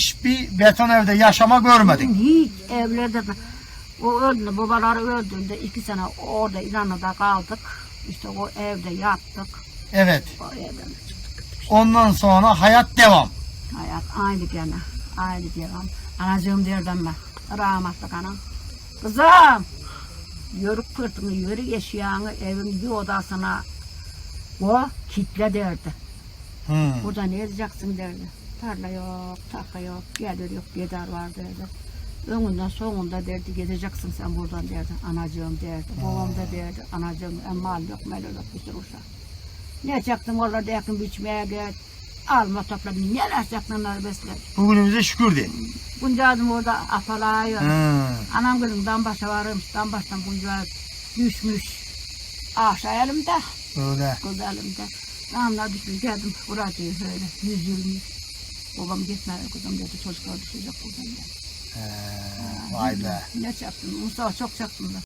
hiçbir beton evde yaşama görmedik. Hiç evlerde de o öldü, babaları öldüğünde iki sene orada İran'da kaldık. İşte o evde yattık. Evet. O evden Ondan sonra hayat devam. hayat aynı gene. Aynı devam. Anacığım derdim ben. Rahmetli anam. Kızım. Yörük pırtını, yörük eşyanı evin bir odasına o kitle derdi. Hmm. Burada ne edeceksin derdi. Tarla yok, tarla yok, gelir yok, gider var derdi. Önünden sonunda derdi gideceksin sen buradan derdi. Anacığım derdi, babam da derdi. Anacığım emmal yok, mel yok, bir sürü uşak. Ne çaktım orada yakın biçmeye gel. Alma topla neler çaktınlar besler. Bugünümüze şükür de. Bunca adım orada afalayıyor. Anam gülüm dambaşa varmış, dambaştan bunca düşmüş. Aşağı elimde. Öyle. Kız elimde. Damla düşmüş geldim buraya diyor böyle yüz yürümüş. Babam gitme kızım dedi çocuklar düşecek buradan dedi. He, vay be. Ne çaktın? Mustafa çok çaktım da.